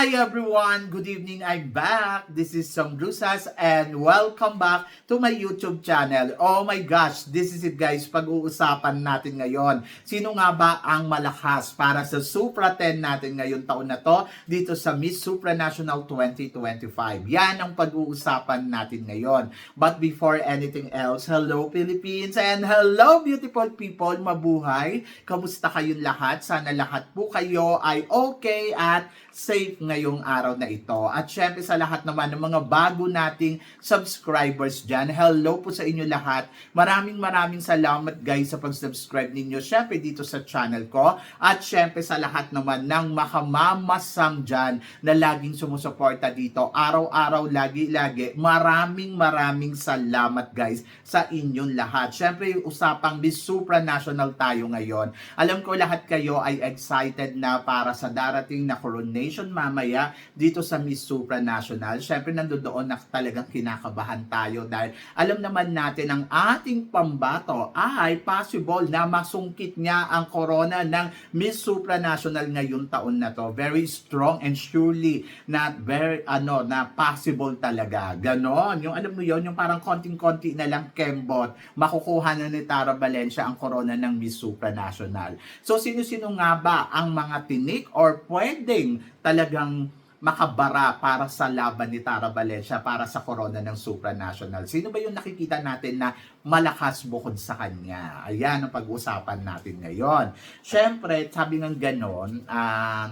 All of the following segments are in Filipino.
Hi everyone! Good evening, I'm back. This is Sam Brusas and welcome back to my YouTube channel. Oh my gosh, this is it guys, pag-uusapan natin ngayon. Sino nga ba ang malakas para sa Supra 10 natin ngayon taon na to dito sa Miss Supranational 2025? Yan ang pag-uusapan natin ngayon. But before anything else, hello Philippines and hello beautiful people, mabuhay. Kamusta kayong lahat? Sana lahat po kayo ay okay at safe ngayong araw na ito. At syempre sa lahat naman ng mga bago nating subscribers dyan, hello po sa inyo lahat. Maraming maraming salamat guys sa pag-subscribe ninyo syempre dito sa channel ko. At syempre sa lahat naman ng makamamasam dyan na laging sumusuporta dito. Araw-araw, lagi-lagi. Maraming maraming salamat guys sa inyong lahat. Syempre yung usapang Miss Supranational tayo ngayon. Alam ko lahat kayo ay excited na para sa darating na coronation mamaya dito sa Miss Supranational. Syempre nandoon na talagang kinakabahan tayo dahil alam naman natin ang ating pambato ay possible na masungkit niya ang corona ng Miss Supranational ngayong taon na to. Very strong and surely not very ano na possible talaga. Ganon. Yung alam mo yon yung parang konting-konti na lang kembot, makukuha na ni Tara Valencia ang corona ng Miss Supranational. So sino-sino nga ba ang mga tinik or pwedeng talagang makabara para sa laban ni Tara Valencia para sa corona ng supranational. Sino ba yung nakikita natin na malakas bukod sa kanya? Ayan ang pag-uusapan natin ngayon. Siyempre, sabi ng ganon, um,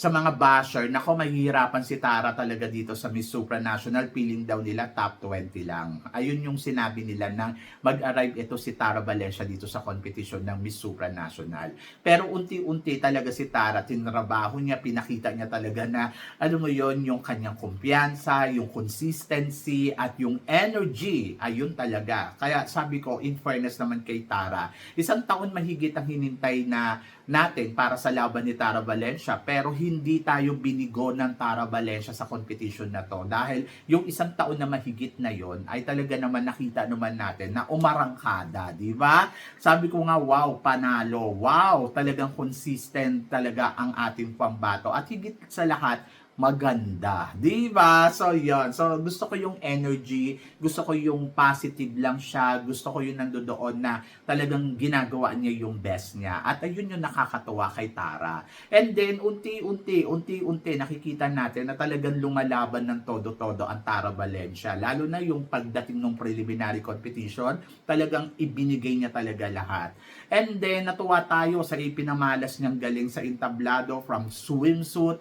sa mga basher, nako mahihirapan si Tara talaga dito sa Miss Supranational, feeling daw nila top 20 lang. Ayun yung sinabi nila nang mag-arrive ito si Tara Valencia dito sa competition ng Miss Supranational. Pero unti-unti talaga si Tara, tinrabaho niya, pinakita niya talaga na, ano mo yon yung kanyang kumpiyansa, yung consistency, at yung energy, ayun talaga. Kaya sabi ko, in fairness naman kay Tara, isang taon mahigit ang hinintay na natin para sa laban ni Tara Valencia pero hindi tayo binigo ng Tara Valencia sa competition na to dahil yung isang taon na mahigit na yon ay talaga naman nakita naman natin na umarangkada, di ba? Sabi ko nga, wow, panalo. Wow, talagang consistent talaga ang ating pambato. At higit sa lahat, maganda. Di ba? So, yon So, gusto ko yung energy. Gusto ko yung positive lang siya. Gusto ko yung nandoon na talagang ginagawa niya yung best niya. At ayun yung nakakatuwa kay Tara. And then, unti-unti, unti-unti, nakikita natin na talagang lumalaban ng todo-todo ang Tara Valencia. Lalo na yung pagdating ng preliminary competition, talagang ibinigay niya talaga lahat. And then, natuwa tayo sa ipinamalas niyang galing sa entablado from swimsuit,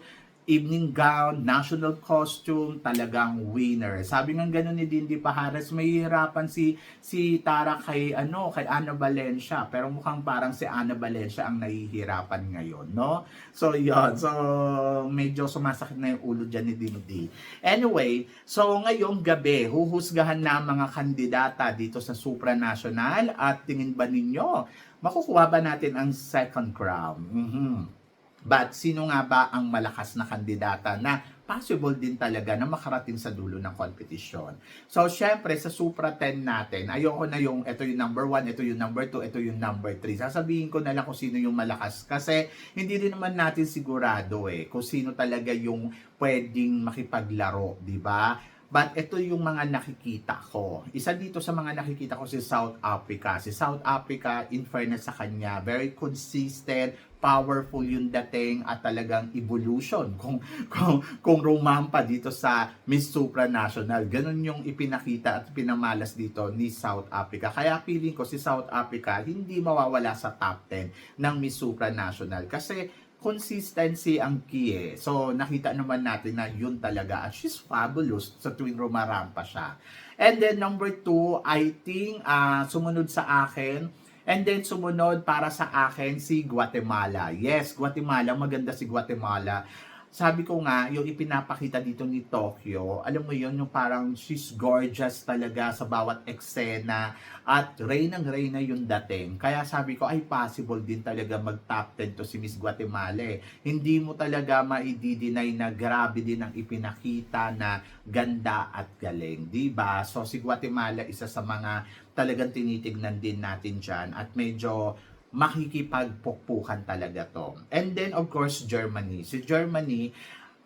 evening gown, national costume, talagang winner. Sabi nga ganun ni Dindy Pahares, may hirapan si si Tara kay ano, kay Ana Valencia, pero mukhang parang si Ana Valencia ang nahihirapan ngayon, no? So, yon So, medyo sumasakit na yung ulo dyan ni Dindy. Anyway, so ngayong gabi, huhusgahan na mga kandidata dito sa supranational at tingin ba ninyo, makukuha ba natin ang second crown? Mhm. But sino nga ba ang malakas na kandidata na possible din talaga na makarating sa dulo ng competition? So, syempre, sa Supra 10 natin, ayoko na yung ito yung number 1, ito yung number 2, ito yung number 3. Sasabihin ko na lang kung sino yung malakas. Kasi hindi rin naman natin sigurado eh kung sino talaga yung pwedeng makipaglaro, di ba? But ito yung mga nakikita ko. Isa dito sa mga nakikita ko si South Africa. Si South Africa, in fairness sa kanya, very consistent, powerful yung dating at talagang evolution kung kung kung rumampa dito sa Miss Supranational. Ganun yung ipinakita at pinamalas dito ni South Africa. Kaya feeling ko si South Africa hindi mawawala sa top 10 ng Miss Supranational kasi consistency ang key eh. So, nakita naman natin na yun talaga. At she's fabulous sa tuwing rumarampa siya. And then, number two, I think, uh, sumunod sa akin, And then sumunod para sa akin si Guatemala. Yes, Guatemala, maganda si Guatemala. Sabi ko nga, yung ipinapakita dito ni Tokyo, alam mo yun, yung parang she's gorgeous talaga sa bawat eksena at reynang reyna yung dating. Kaya sabi ko, ay possible din talaga mag-top 10 to si Miss Guatemala eh. Hindi mo talaga maididinay na grabe din ang ipinakita na ganda at galing. ba So si Guatemala isa sa mga talagang tinitignan din natin dyan at medyo makikipagpukpukan talaga to. And then, of course, Germany. Si Germany,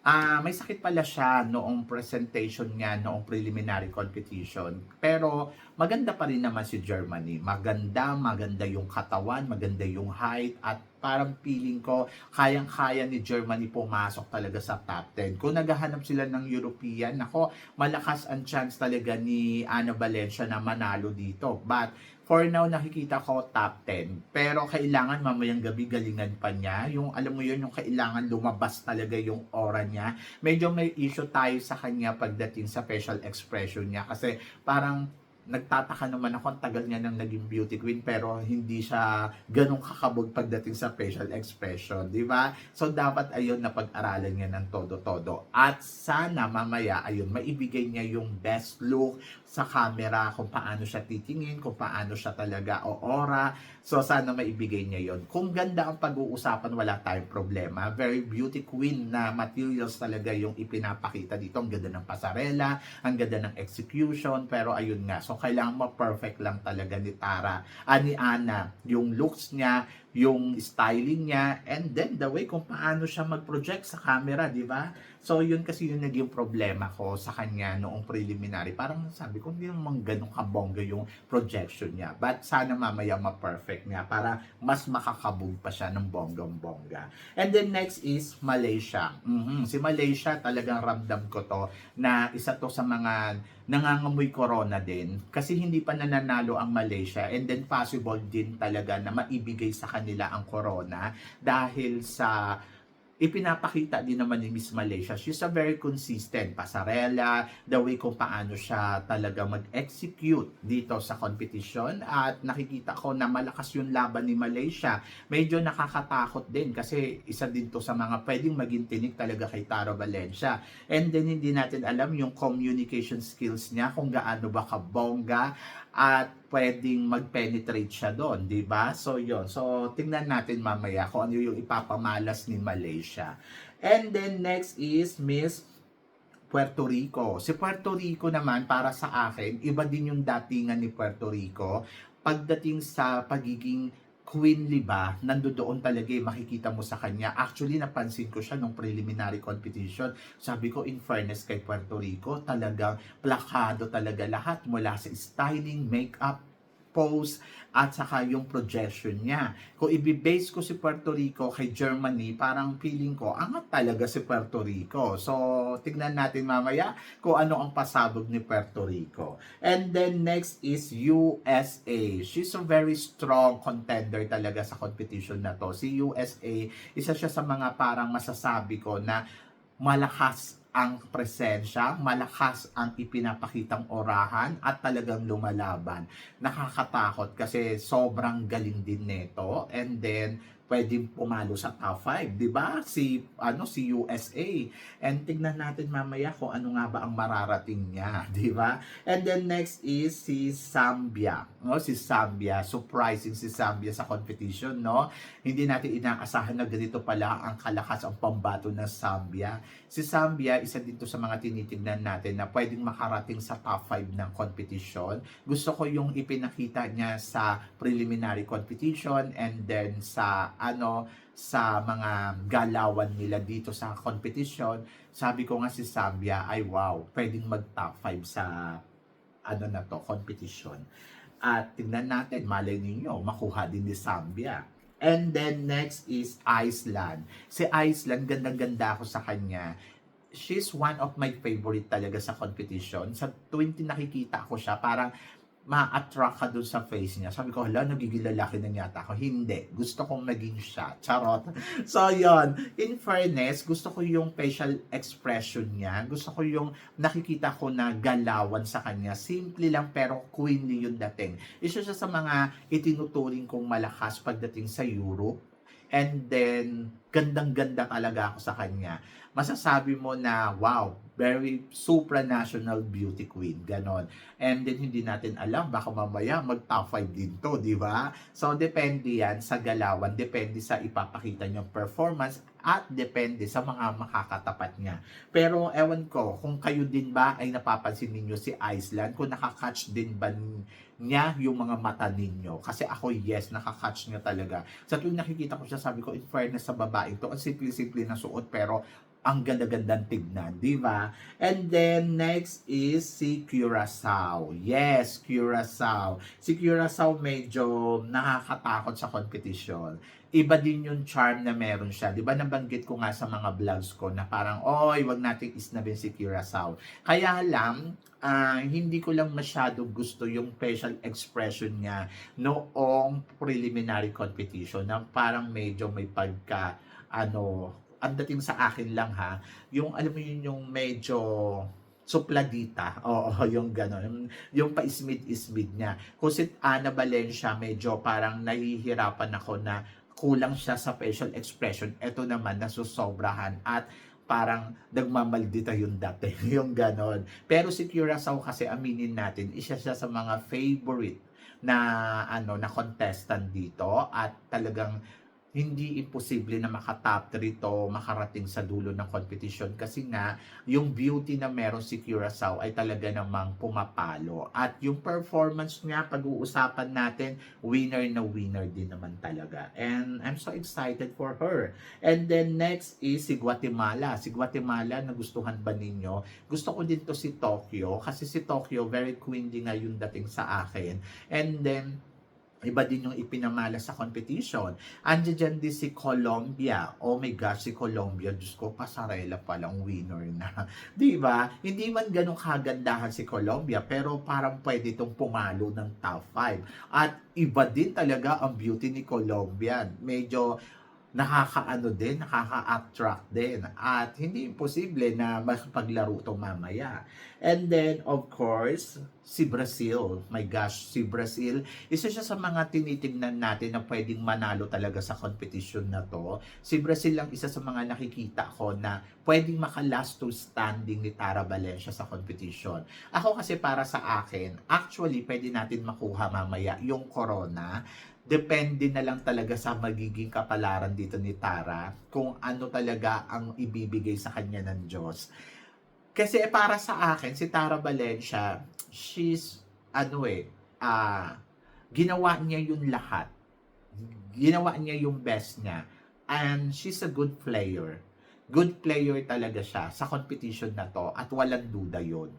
Ah, may sakit pala siya noong presentation niya noong preliminary competition. Pero maganda pa rin naman si Germany. Maganda, maganda yung katawan, maganda yung height at parang feeling ko kayang-kaya ni Germany pumasok talaga sa top 10. Kung naghahanap sila ng European, ako, malakas ang chance talaga ni Ana Valencia na manalo dito. But for now, nakikita ko top 10. Pero kailangan mamayang gabi galingan pa niya. Yung, alam mo yun, yung kailangan lumabas talaga yung aura niya. Medyo may issue tayo sa kanya pagdating sa facial expression niya. Kasi parang nagtataka naman ako ang tagal niya nang naging beauty queen pero hindi siya ganun kakabog pagdating sa facial expression, di ba? So dapat ayun na pag-aralan niya ng todo-todo. At sana mamaya ayun maibigay niya yung best look sa camera kung paano siya titingin, kung paano siya talaga o aura. So sana maibigay niya yon. Kung ganda ang pag-uusapan, wala tayong problema. Very beauty queen na materials talaga yung ipinapakita dito. Ang ganda ng pasarela, ang ganda ng execution, pero ayun nga. So kailangan ma-perfect lang talaga ni Tara, ah, ni Ana, yung looks niya, yung styling niya, and then the way kung paano siya mag-project sa camera, di ba? So, yun kasi yung naging problema ko sa kanya noong preliminary. Parang sabi ko, hindi naman ganun kabongga yung projection niya. But sana mamaya ma-perfect niya para mas makakabog pa siya ng bonggang-bongga. And then next is Malaysia. Mhm. Si Malaysia, talagang ramdam ko to na isa to sa mga nangangamoy corona din kasi hindi pa nananalo ang Malaysia and then possible din talaga na maibigay sa kanila ang corona dahil sa ipinapakita din naman ni Miss Malaysia. She's a very consistent pasarela, the way kung paano siya talaga mag-execute dito sa competition at nakikita ko na malakas yung laban ni Malaysia. Medyo nakakatakot din kasi isa din to sa mga pwedeng maging tinik talaga kay Tara Valencia. And then hindi natin alam yung communication skills niya kung gaano ba kabongga at pwedeng mag-penetrate siya doon, di ba? So, yon So, tingnan natin mamaya kung ano yung ipapamalas ni Malaysia. And then, next is Miss Puerto Rico. Si Puerto Rico naman, para sa akin, iba din yung datingan ni Puerto Rico pagdating sa pagiging queenly ba, nandoon talaga eh, makikita mo sa kanya. Actually, napansin ko siya nung preliminary competition. Sabi ko, in fairness kay Puerto Rico, talagang plakado talaga lahat mula sa styling, makeup, pose, at saka yung projection niya. Kung ibibase ko si Puerto Rico kay Germany, parang feeling ko, angat talaga si Puerto Rico. So, tignan natin mamaya kung ano ang pasabog ni Puerto Rico. And then next is USA. She's a very strong contender talaga sa competition na to. Si USA, isa siya sa mga parang masasabi ko na malakas ang presensya, malakas ang ipinapakitang orahan at talagang lumalaban. Nakakatakot kasi sobrang galing din nito and then pwedeng pumalo sa top 5, 'di ba? Si ano si USA. And tignan natin mamaya kung ano nga ba ang mararating niya, 'di ba? And then next is si Zambia. No, si Zambia, surprising si Zambia sa competition, no? Hindi natin inaasahan na ganito pala ang kalakas ang pambato ng Zambia. Si Zambia, isa dito sa mga tinitignan natin na pwedeng makarating sa top 5 ng competition. Gusto ko yung ipinakita niya sa preliminary competition and then sa ano sa mga galawan nila dito sa competition. Sabi ko nga si Zambia ay wow, pwedeng mag top 5 sa ano na to, competition. At tingnan natin, malay ninyo, makuha din ni Zambia. And then next is Iceland. Si Iceland, gandang-ganda ako sa kanya. She's one of my favorite talaga sa competition. Sa tuwing nakikita ko siya, parang ma-attract ka dun sa face niya. Sabi ko, hala, nagiging lalaki na yata ako. Hindi. Gusto kong maging siya. Charot. So, yon In fairness, gusto ko yung facial expression niya. Gusto ko yung nakikita ko na galawan sa kanya. Simple lang pero queenly yung dating. Isa siya sa mga itinuturing kong malakas pagdating sa Europe. And then, gandang-ganda talaga ako sa kanya. Masasabi mo na, wow, very supranational beauty queen, ganon. And then hindi natin alam, baka mamaya mag top 5 din to, di ba? So depende yan sa galawan, depende sa ipapakita niyong performance at depende sa mga makakatapat niya. Pero ewan ko, kung kayo din ba ay napapansin ninyo si Iceland, kung nakakatch din ba niya yung mga mata ninyo. Kasi ako, yes, nakakatch niya talaga. Sa tuwing nakikita ko siya, sabi ko, in fairness sa babae to, ang simple-simple na suot, pero ang ganda-gandang tignan, di ba? And then, next is si Curacao. Yes, Curacao. Si Curacao medyo nakakatakot sa competition. Iba din yung charm na meron siya. Di ba nabanggit ko nga sa mga vlogs ko na parang, oy, wag natin isnabin si Curacao. Kaya lang, ah, hindi ko lang masyado gusto yung facial expression niya noong preliminary competition na parang medyo may pagka, ano, ang dating sa akin lang ha, yung alam mo yun yung medyo supladita. Oo, yung gano'n. Yung pa-ismid-ismid niya. Kung si Ana Valencia, medyo parang nahihirapan ako na kulang siya sa facial expression. Ito naman, nasusobrahan at parang nagmamaldita yung dati. yung gano'n. Pero si Curacao kasi aminin natin, isa siya sa mga favorite na ano na contestant dito at talagang hindi imposible na makatop 3 to makarating sa dulo ng competition kasi nga yung beauty na meron si Curacao ay talaga namang pumapalo. At yung performance niya pag-uusapan natin winner na winner din naman talaga. And I'm so excited for her. And then next is si Guatemala. Si Guatemala nagustuhan ba ninyo? Gusto ko din to si Tokyo kasi si Tokyo very queen din nga yung dating sa akin. And then Iba din yung ipinamala sa competition. Andiyan dyan din si Colombia. Oh my gosh, si Colombia. Diyos ko, pasarela palang winner na. Di ba? Hindi man ganun kagandahan si Colombia, pero parang pwede itong pumalo ng top 5. At iba din talaga ang beauty ni Colombia. Medyo nakakaano din, nakaka-attract din. At hindi imposible na makipaglaro ito mamaya. And then, of course, si Brazil. My gosh, si Brazil, isa siya sa mga tinitingnan natin na pwedeng manalo talaga sa competition na to. Si Brazil lang isa sa mga nakikita ko na pwedeng maka-last to standing ni Tara Valencia sa competition. Ako kasi para sa akin, actually, pwede natin makuha mamaya yung corona depende na lang talaga sa magiging kapalaran dito ni Tara kung ano talaga ang ibibigay sa kanya ng Diyos. Kasi para sa akin, si Tara Valencia, she's, ano eh, ah, ginawa niya yung lahat. Ginawa niya yung best niya. And she's a good player. Good player talaga siya sa competition na to at walang duda yon.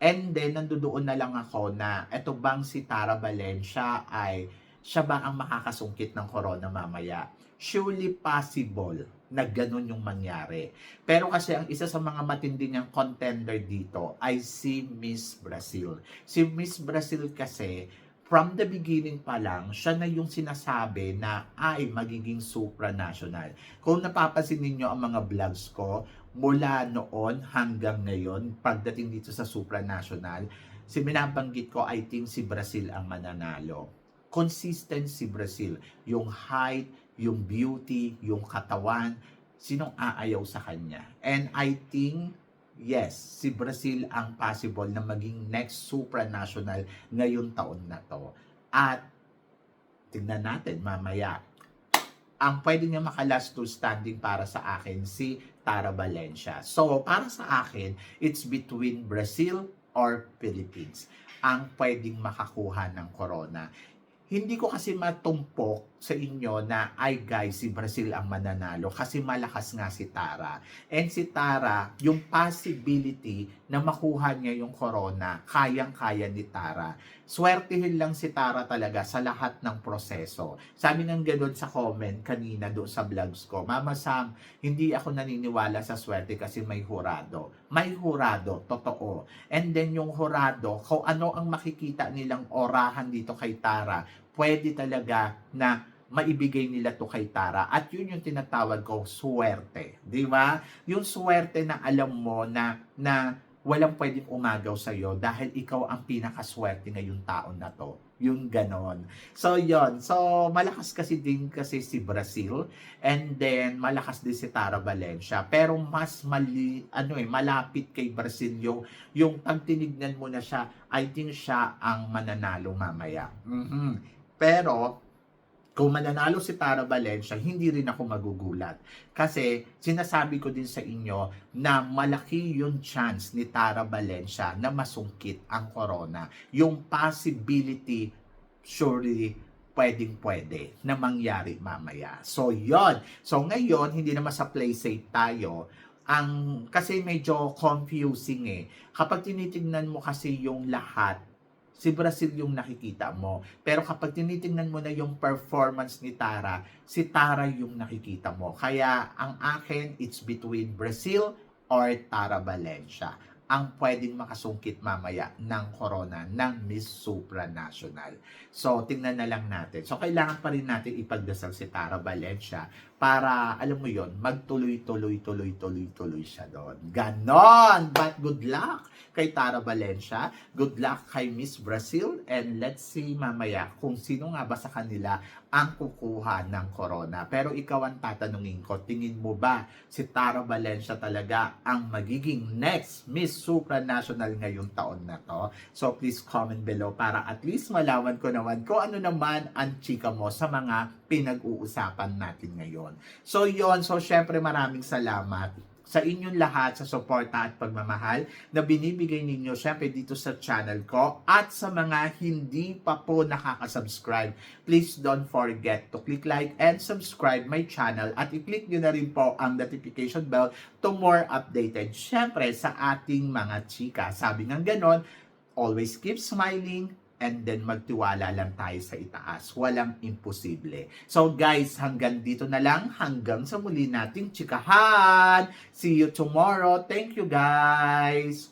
And then, nandoon na lang ako na eto bang si Tara Valencia ay siya ba ang makakasungkit ng corona mamaya? Surely possible na ganun yung mangyari. Pero kasi ang isa sa mga matindi niyang contender dito ay si Miss Brazil. Si Miss Brazil kasi from the beginning pa lang, siya na yung sinasabi na ay magiging supranational. Kung napapansin ninyo ang mga vlogs ko, mula noon hanggang ngayon, pagdating dito sa supranational, si binabanggit ko, I think si Brazil ang mananalo consistent si Brazil. Yung height, yung beauty, yung katawan, sinong aayaw sa kanya? And I think, yes, si Brazil ang possible na maging next supranational ngayong taon na to. At, tingnan natin mamaya, ang pwede niya makalast to standing para sa akin si Tara Valencia. So, para sa akin, it's between Brazil or Philippines ang pwedeng makakuha ng corona hindi ko kasi matumpok sa inyo na ay guys, si Brazil ang mananalo kasi malakas nga si Tara. And si Tara, yung possibility na makuha niya yung corona, kayang-kaya ni Tara. Swertihin lang si Tara talaga sa lahat ng proseso. Sabi ng ganun sa comment kanina doon sa vlogs ko, Mama Sam, hindi ako naniniwala sa swerte kasi may hurado. May hurado, totoo. And then yung hurado, kung ano ang makikita nilang orahan dito kay Tara, pwede talaga na maibigay nila to kay Tara. At yun yung tinatawag ko swerte. Di ba? Yung swerte na alam mo na, na walang pwedeng umagaw sa iyo dahil ikaw ang pinakaswerte ngayong taon na to. Yung ganon. So, yon So, malakas kasi din kasi si Brazil and then malakas din si Tara Valencia. Pero mas mali, ano eh, malapit kay Brazil yung, yung pag tinignan mo na siya, I think siya ang mananalo mamaya. Mm-hmm. Pero, kung mananalo si Tara Valencia, hindi rin ako magugulat. Kasi sinasabi ko din sa inyo na malaki yung chance ni Tara Valencia na masungkit ang corona. Yung possibility, surely, pwedeng pwede na mangyari mamaya. So, yon So, ngayon, hindi naman sa play safe tayo ang kasi medyo confusing eh. Kapag tinitingnan mo kasi yung lahat, si Brazil yung nakikita mo. Pero kapag tinitingnan mo na yung performance ni Tara, si Tara yung nakikita mo. Kaya ang akin, it's between Brazil or Tara Valencia ang pwedeng makasungkit mamaya ng corona ng Miss Supranational. So, tingnan na lang natin. So, kailangan pa rin natin ipagdasal si Tara Valencia para, alam mo yon magtuloy-tuloy, tuloy, tuloy, tuloy siya doon. Ganon! But good luck kay Tara Valencia. Good luck kay Miss Brazil. And let's see mamaya kung sino nga ba sa kanila ang kukuha ng corona. Pero ikaw ang tatanungin ko, tingin mo ba si Tara Valencia talaga ang magiging next Miss Supranational ngayong taon na to? So please comment below para at least malaman ko naman kung ano naman ang chika mo sa mga pinag-uusapan natin ngayon. So yon so syempre maraming salamat sa inyong lahat sa suporta at pagmamahal na binibigay ninyo syempre dito sa channel ko at sa mga hindi pa po nakaka-subscribe. Please don't forget to click like and subscribe my channel at i-click nyo na rin po ang notification bell to more updated syempre sa ating mga chika. Sabi ng ganon always keep smiling and then magtiwala lang tayo sa itaas. Walang imposible. So guys, hanggang dito na lang. Hanggang sa muli nating chikahan. See you tomorrow. Thank you guys.